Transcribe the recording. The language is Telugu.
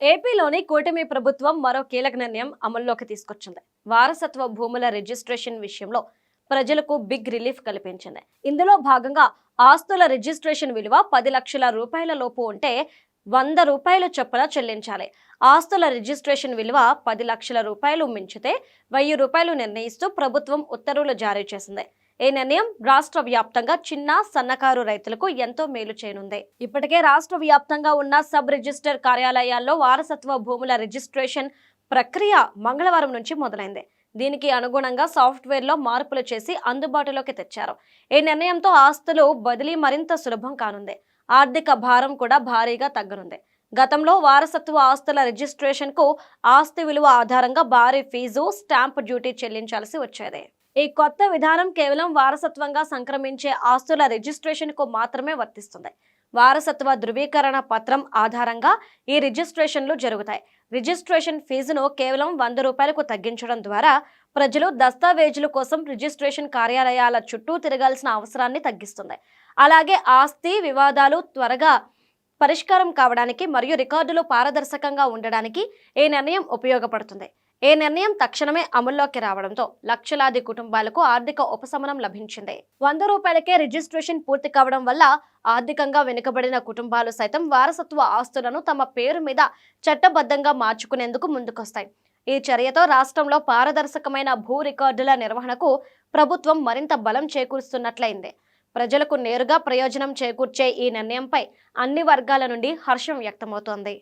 ఏపీలోని కూటమి ప్రభుత్వం మరో కీలక నిర్ణయం అమల్లోకి తీసుకొచ్చింది. వారసత్వ భూముల రిజిస్ట్రేషన్ విషయంలో ప్రజలకు బిగ్ రిలీఫ్ కల్పించింది. ఇందులో భాగంగా ఆస్తుల రిజిస్ట్రేషన్ విలువ పది లక్షల రూపాయల లోపు ఉంటే వంద రూపాయల చొప్పున చెల్లించాలి. ఆస్తుల రిజిస్ట్రేషన్ విలువ పది లక్షల రూపాయలు మించితే వెయ్యి రూపాయలు నిర్ణయిస్తూ ప్రభుత్వం ఉత్తర్వులు జారీ చేసింది. ఈ నిర్ణయం రాష్ట్ర వ్యాప్తంగా చిన్న సన్నకారు రైతులకు ఎంతో మేలు చేయనుంది. ఇప్పటికే రాష్ట్ర వ్యాప్తంగా ఉన్న సబ్ రిజిస్టర్ కార్యాలయాల్లో వారసత్వ భూముల రిజిస్ట్రేషన్ ప్రక్రియ మంగళవారం నుంచి మొదలైంది. దీనికి అనుగుణంగా సాఫ్ట్వేర్లో మార్పులు చేసి అందుబాటులోకి తెచ్చారు. ఈ నిర్ణయంతో ఆస్తులు బదిలీ మరింత సులభం కానుంది. ఆర్థిక భారం కూడా భారీగా తగ్గనుంది. గతంలో వారసత్వ ఆస్తుల రిజిస్ట్రేషన్కు ఆస్తి విలువ ఆధారంగా భారీ ఫీజు స్టాంప్ డ్యూటీ చెల్లించాల్సి వచ్చేది. ఈ కొత్త విధానం కేవలం వారసత్వంగా సంక్రమించే ఆస్తుల రిజిస్ట్రేషన్కు మాత్రమే వర్తిస్తుంది. వారసత్వ ధృవీకరణ పత్రం ఆధారంగా ఈ రిజిస్ట్రేషన్లు జరుగుతాయి. రిజిస్ట్రేషన్ ఫీజును కేవలం వంద రూపాయలకు తగ్గించడం ద్వారా ప్రజలు దస్తావేజుల కోసం రిజిస్ట్రేషన్ కార్యాలయాల చుట్టూ తిరగాల్సిన అవసరాన్ని తగ్గిస్తుంది. అలాగే ఆస్తి వివాదాలు త్వరగా పరిష్కారం కావడానికి మరియు రికార్డులు పారదర్శకంగా ఉండడానికి ఈ నిర్ణయం ఉపయోగపడుతుంది. ఈ నిర్ణయం తక్షణమే అమల్లోకి రావడంతో లక్షలాది కుటుంబాలకు ఆర్థిక ఉపశమనం లభించింది. వంద రూపాయలకే రిజిస్ట్రేషన్ పూర్తి కావడం వల్ల ఆర్థికంగా వెనుకబడిన కుటుంబాలు సైతం వారసత్వ ఆస్తులను తమ పేరు మీద చట్టబద్ధంగా మార్చుకునేందుకు ముందుకొస్తాయి. ఈ చర్యతో రాష్ట్రంలో పారదర్శకమైన భూ రికార్డుల నిర్వహణకు ప్రభుత్వం మరింత బలం చేకూరుస్తున్నట్లయింది. ప్రజలకు నేరుగా ప్రయోజనం చేకూర్చే ఈ నిర్ణయంపై అన్ని వర్గాల నుండి హర్షం వ్యక్తమవుతోంది.